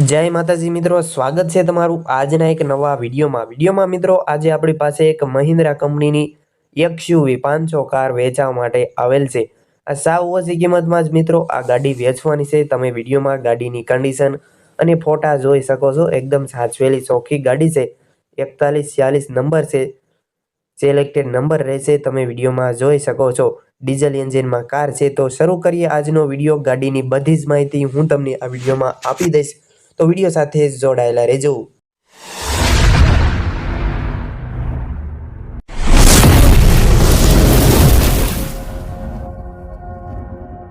જય માતાજી મિત્રો, સ્વાગત છે તમારું આજના એક નવા વિડીયોમાં. વિડીયોમાં મિત્રો, આજે આપણી પાસે એક મહિન્દ્રા કંપનીની એક્સયુવી પાંચસો કાર વેચવા માટે આવેલ છે. આ સાવ ઓછી કિંમતમાં જ મિત્રો, આ ગાડી વેચવાની છે. તમે વિડીયોમાં ગાડીની કન્ડિશન અને ફોટા જોઈ શકો છો. એકદમ સાચવેલી, ચોખ્ખી ગાડી છે. એકતાલીસ છ્યાલીસ નંબર છે. સિલેક્ટેડ નંબર રહેશે. તમે વિડીયોમાં જોઈ શકો છો. ડીઝલ એન્જિનમાં કાર છે. તો શરૂ કરીએ આજનો વીડિયો. ગાડીની બધી જ માહિતી હું તમને આ વિડીયોમાં આપી દઈશ. તો વીડિયો સાથે જોડાયેલા રહેજો.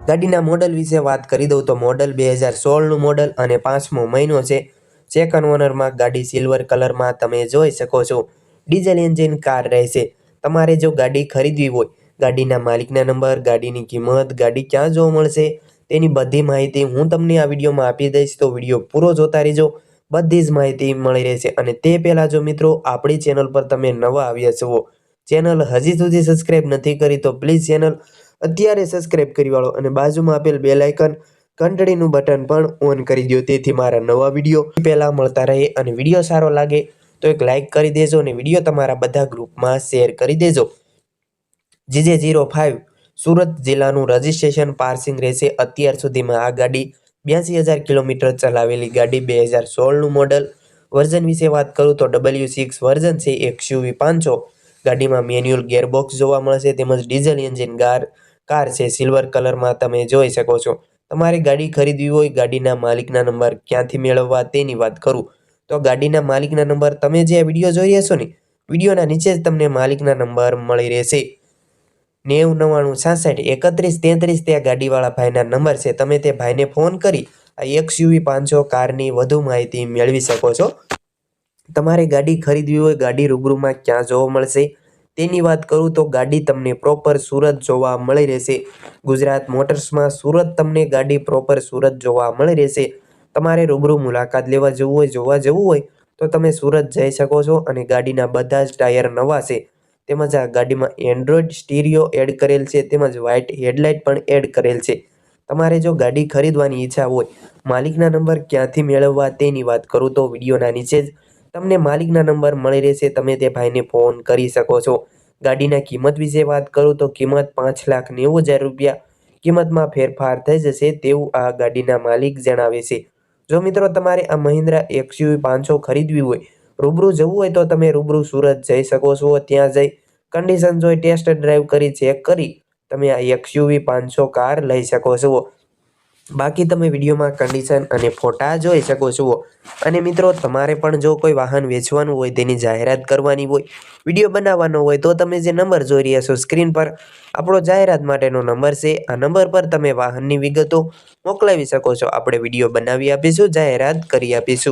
ગાડીના મોડલ વિશે વાત કરી દઉં તો મોડલ બે હજાર સોળનું મોડલ અને પાંચમો મહિનો છે. સેકન્ડ ઓનરમાં ગાડી સિલ્વર કલરમાં તમે જોઈ શકો છો. ડીઝલ એન્જિન કાર રહેશે. તમારે જો ગાડી ખરીદવી હોય, ગાડીના માલિકના નંબર, ગાડીની કિંમત, ગાડી ક્યાં જોવા મળશે? તેની બધી માહિતી હું તમને આ વિડીયોમાં આપી દઈશ. તો વીડિયો પૂરો જોતા રહેજો. બધી જ માહિતી મળી રહેશે. અને તે પહેલાં જો મિત્રો, આપણી ચેનલ પર તમે નવા આવ્યા છો, ચેનલ હજી સુધી સબસ્ક્રાઈબ નથી કરી, તો પ્લીઝ ચેનલ અત્યારે સબસ્ક્રાઈબ કરી વાળો અને બાજુમાં આપેલ બેલ આઇકન ઘંટડીનું બટન પણ ઓન કરી દો તેથી મારા નવા વીડિયો પહેલાં મળતા રહે અને વીડિયો સારો લાગે, તો એક લાઇક કરી દેજો અને વીડિયો તમારા બધા ગ્રુપમાં શેર કરી દેજો. જીજે જીરો ફાઇવ સુરત જિલ્લાનું રજિસ્ટ્રેશન પાર્સિંગ રહેશે. અત્યાર સુધીમાં આ ગાડી બ્યાસી હજાર કિલોમીટર ચલાવેલી ગાડી બે હજાર સોળનું મોડલ. વર્ઝન વિશે વાત કરું તો ડબલ્યુ સિક્સ વર્ઝન છે એક્સયુવી પાંચસો. ગાડીમાં મેન્યુઅલ ગેરબોક્સ જોવા મળશે તેમજ ડીઝલ એન્જિન ગાર કાર છે, સિલ્વર કલરમાં તમે જોઈ શકો છો. તમારે ગાડી ખરીદવી હોય, ગાડીના માલિકના નંબર ક્યાંથી મેળવવા તેની વાત કરું. તો ગાડીના માલિકના નંબર તમે જે વીડિયો જોઈ હશો ને, વિડીયોના નીચે જ તમને માલિકના નંબર મળી રહેશે. નેવું, નવ્વાણું, છાસઠ, એકત્રીસ, તેત્રીસ તે ગાડીવાળા ભાઈના નંબર છે. તમે તે ભાઈને ફોન કરી આ એક્સયુવી પાંચસો કારની વધુ માહિતી મેળવી શકો છો. તમારે ગાડી ખરીદવી હોય, ગાડી રૂબરૂમાં ક્યાં જોવા મળશે? તેની વાત કરું તો ગાડી તમને પ્રોપર સુરત જોવા મળી રહેશે. ગુજરાત મોટર્સમાં સુરત તમને ગાડી પ્રોપર સુરત જોવા મળી રહેશે. તમારે રૂબરૂ મુલાકાત લેવા જવું હોય, જોવા જવું હોય, તો તમે સુરત જઈ શકો છો અને ગાડીના બધા જ ટાયર નવા છે. તેમજ આ ગાડીમાં એન્ડ્રોઈડ સ્ટીરિયો એડ કરેલ છે, તેમજ વ્હાઇટ હેડલાઇટ પણ એડ કરેલ છે. તમારે જો ગાડી ખરીદવાની ઈચ્છા હોય, માલિકના નંબર ક્યાંથી મેળવવા તેની વાત કરું તો વિડીયોના નીચે જ તમને માલિકના નંબર મળી રહેશે, તમે તે ભાઈને ફોન કરી શકો છો. ગાડીના કિંમત વિશે વાત કરું તો કિંમત પાંચ લાખ નેવું હજાર રૂપિયા, કિંમતમાં ફેરફાર થઈ જશે તેવું આ ગાડીના માલિક જણાવે છે. જો મિત્રો તમારે આ મહિન્દ્રા એક્સયુવી પાંચસો ખરીદવી હોય, રૂબરૂ જવું હોય તો તમે રૂબરૂ સુરત જઈ શકો છો, ત્યાં જઈ કન્ડિશન જોઈ ટેસ્ટ ડ્રાઈવ કરી ચેક કરી, તમે આ એક્સયુવી પાંચસો કાર લઈ શકો છો. બાકી તમે વિડીયોમાં કન્ડિશન અને ફોટા જોઈ શકો છો. અને મિત્રો, તમારે પણ જો કોઈ વાહન વેચવાનું હોય, તેની જાહેરાત કરવાની હોય, વીડિયો બનાવવાનો હોય, તો તમે જે નંબર જોઈ રહ્યા છો, સ્ક્રીન પર આપણો જાહેરાત માટેનો નંબર છે. આ નંબર પર તમે વાહનની વિગતો મોકલાવી શકો છો. આપણે વીડિયો બનાવી આપીશું, જાહેરાત કરી આપીશું.